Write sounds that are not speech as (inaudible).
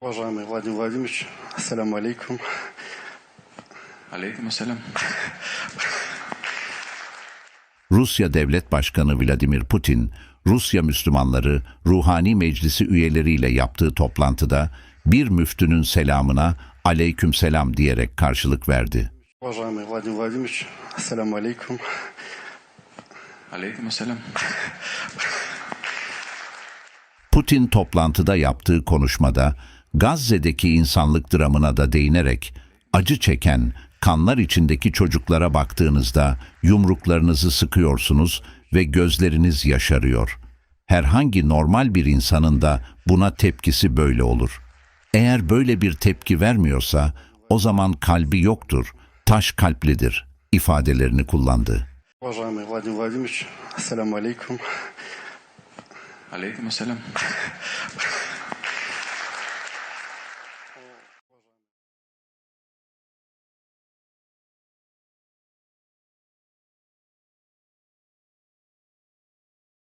Уважаемый Владимир Владимирович, ассаламу алейкум. Aleyküm selam. Rusya Devlet Başkanı Vladimir Putin, Rusya Müslümanları Ruhani Meclisi üyeleriyle yaptığı toplantıda bir müftünün selamına aleykümselam diyerek karşılık verdi. Уважаемый Владимир Владимирович, ассаламу алейкум. Aleyküm selam. Putin toplantıda yaptığı konuşmada Gazze'deki insanlık dramına da değinerek acı çeken, kanlar içindeki çocuklara baktığınızda yumruklarınızı sıkıyorsunuz ve gözleriniz yaşarıyor. Herhangi normal bir insanın da buna tepkisi böyle olur. Eğer böyle bir tepki vermiyorsa o zaman kalbi yoktur, taş kalplidir ifadelerini kullandı. Уважаемый Владимир Владимирович, ассаламу алейкум. Aleyküm selam. (laughs)